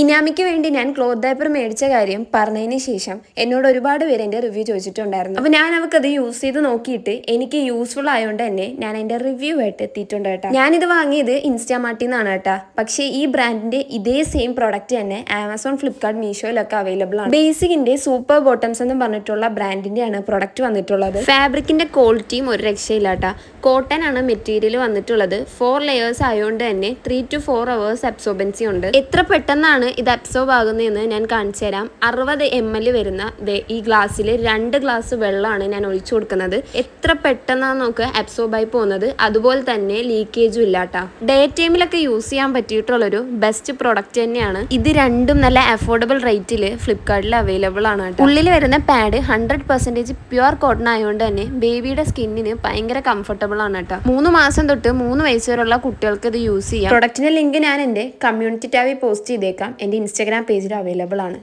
ഇനാമിക്ക് വേണ്ടി ഞാൻ cloth paper മേടിച്ച കാര്യം പറഞ്ഞതിന് ശേഷം എന്നോട് ഒരുപാട് പേര് എന്റെ റിവ്യൂ ചോദിച്ചിട്ടുണ്ടായിരുന്നു. അപ്പോൾ ഞാൻ അവർക്കത് യൂസ് ചെയ്ത് നോക്കിയിട്ട് എനിക്ക് യൂസ്ഫുൾ ആയതുകൊണ്ട് തന്നെ ഞാൻ എന്റെ റിവ്യൂ ആയിട്ട് എത്തിയിട്ടുണ്ട് കേട്ടോ. ഞാനിത് വാങ്ങിയത് ഇൻസ്റ്റാമാർട്ടിൽ നിന്നാണ് കേട്ടോ. പക്ഷേ ഈ ബ്രാൻഡിന്റെ ഇതേ സെയിം പ്രോഡക്റ്റ് തന്നെ ആമസോൺ ഫ്ലിപ്കാർട്ട് മീഷോയിലൊക്കെ അവൈലബിൾ ആണ്. ബേസിക്കിന്റെ സൂപ്പർ ബോട്ടംസ് എന്ന് പറഞ്ഞിട്ടുള്ള ബ്രാൻഡിന്റെ ആണ് പ്രൊഡക്റ്റ് വന്നിട്ടുള്ളത്. ഫാബ്രിക്കിന്റെ ക്വാളിറ്റിയും ഒരു രക്ഷയില്ല കേട്ടോ. കോട്ടൺ ആണ് മെറ്റീരിയൽ വന്നിട്ടുള്ളത്. ഫോർ ലെയേഴ്സ് ആയതുകൊണ്ട് തന്നെ three to four hours absorbency ഉണ്ട്. എത്ര പെട്ടെന്നാണ് ഇത് അബ്സോർബ് ആകുന്നതെന്ന് ഞാൻ കാണിച്ചു തരാം. അറുപത് എം എൽ വരുന്ന ഈ ഗ്ലാസ്സിൽ രണ്ട് ഗ്ലാസ് വെള്ളമാണ് ഞാൻ ഒഴിച്ചു കൊടുക്കുന്നത്. എത്ര പെട്ടെന്നാണ് നമുക്ക് അബ്സോർബ് ആയി പോകുന്നത്? അതുപോലെ തന്നെ ലീക്കേജും ഇല്ലാട്ടാ ഡേ ടൈമിലൊക്കെ യൂസ് ചെയ്യാൻ പറ്റിയിട്ടുള്ളൊരു ബെസ്റ്റ് പ്രൊഡക്റ്റ് തന്നെയാണ്. ഇത് രണ്ടും നല്ല അഫോർഡബിൾ റേറ്റിൽ ഫ്ലിപ്കാർട്ടിൽ അവൈലബിൾ ആണ് ഉള്ളിൽ വരുന്ന pad hundred percentage pure cotton ആയതുകൊണ്ട് തന്നെ ബേബിയുടെ സ്കിന്നിന് ഭയങ്കര കംഫർട്ടബിൾ ആണ് കേട്ടോ മൂന്ന് മാസം തൊട്ട് മൂന്ന് വയസ്സ് വരെയുള്ള കുട്ടികൾക്ക് ഇത് യൂസ് ചെയ്യാം. പ്രൊഡക്റ്റിന്റെ ലിങ്ക് ഞാൻ എന്റെ കമ്മ്യൂണിറ്റി ടാബിൽ പോസ്റ്റ് ചെയ്തേക്കാം. എന്റെ ഇൻസ്റ്റാഗ്രാം പേജിൽ അവൈലബിൾ ആണ്.